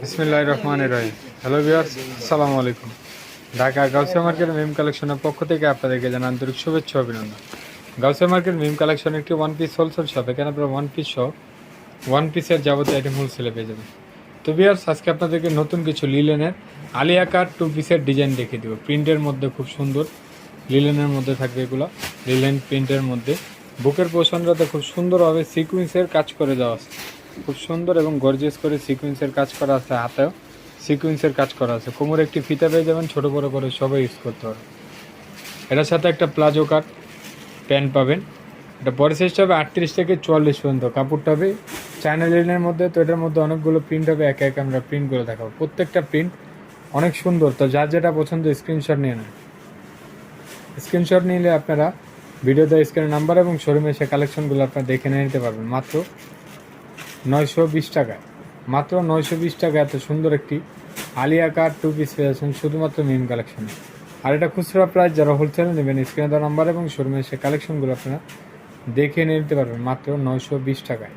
বিসমিল্লাহ রহমান রহিম। Hello viewers আসসালামু আলাইকুম। ঢাকা গাউসিয়া মার্কেট মিম কালেকশনের পক্ষ থেকে আপনাদেরকে জানান আন্তরিক শুভেচ্ছা অভিনন্দন। গাউসিয়া মার্কেট মিম কালেকশন একটি ওয়ান পিস হোলসেল শপ এখানে আপনারা ওয়ান পিস সহ ওয়ান পিসের যাবতীয় আইটেম হোলসেলে পেয়ে যাবেন। তো ভিউয়ার্স আজকে আপনাদেরকে নতুন কিছু লিলেনের আলিয়া কাট টু পিসের ডিজাইন দেখিয়ে দেবো। প্রিন্টের মধ্যে খুব সুন্দর লিলেনের মধ্যে থাকবে এগুলো। লিলেন প্রিন্টের মধ্যে। বুকের পোষণটাতে খুব সুন্দরভাবে সিকুয়েন্সের কাজ করে দেওয়া আছে। খুব সুন্দর এবং গর্জিয়াস করে সিকুয়েন্সের কাজ করা আছে হাতেও। সিকুয়েন্সের কাজ করা আছে। কোমরে একটি ফিতা পেয়ে যাবেন, ছোটো বড়ো করে সবাই ইউজ করতে পারবে এটার সাথে একটা প্লাজো কাট প্যান্ট পাবেন। এটা বডি সাইজটা হবে আটত্রিশ থেকে চুয়াল্লিশ পর্যন্ত। কাপড়টা হবে চায়না লিনের মধ্যে, তো এটার মধ্যে অনেকগুলো প্রিন্ট হবে, একে একে আমরা প্রিন্ট করে দেখাবো। প্রত্যেকটা প্রিন্ট অনেক সুন্দর। তো যার যেটা পছন্দ স্ক্রিনশট নিয়ে নেন। স্ক্রিনশট নিলে আপনারা ভিডিওতে স্ক্রিনের নাম্বার এবং শোরুমে এসে কালেকশনগুলো আপনারা দেখে নিয়ে নিতে পারবেন। মাত্র নয়শো বিশ টাকায়। মাত্র নয়শো বিশ টাকা এত সুন্দর একটি আলিয়া কার টু পিস পেয়েছেন শুধুমাত্র মিম কালেকশনে আর এটা খুচরা প্রাইস যারা হোলসেলে নেবেন স্ক্রিনে দেওয়া নাম্বার এবং শোরুমে এসে কালেকশনগুলো আপনারা দেখে নিতে পারবেন, মাত্র নয়শো বিশ টাকায়।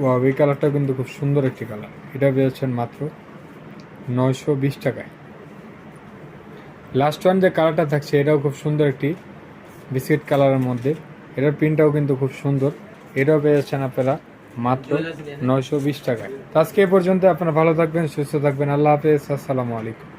ও এই কালারটা কিন্তু খুব সুন্দর একটি কালার এটা পেয়েছেন মাত্র নয়শো বিশ টাকায়। লাস্ট ওয়ান যে কালারটা থাকছে, এটাও খুব সুন্দর একটি বিস্কিট কালারের মধ্যে। এটার প্রিন্টটাও কিন্তু খুব সুন্দর। এটাও পেয়ে যাচ্ছেন আপনারা মাত্র নয়শো বিশ টাকায়। আজকে এ পর্যন্ত আপনারা ভালো থাকবেন, সুস্থ থাকবেন, আল্লাহ হাফেজ, আসসালামু আলাইকুম।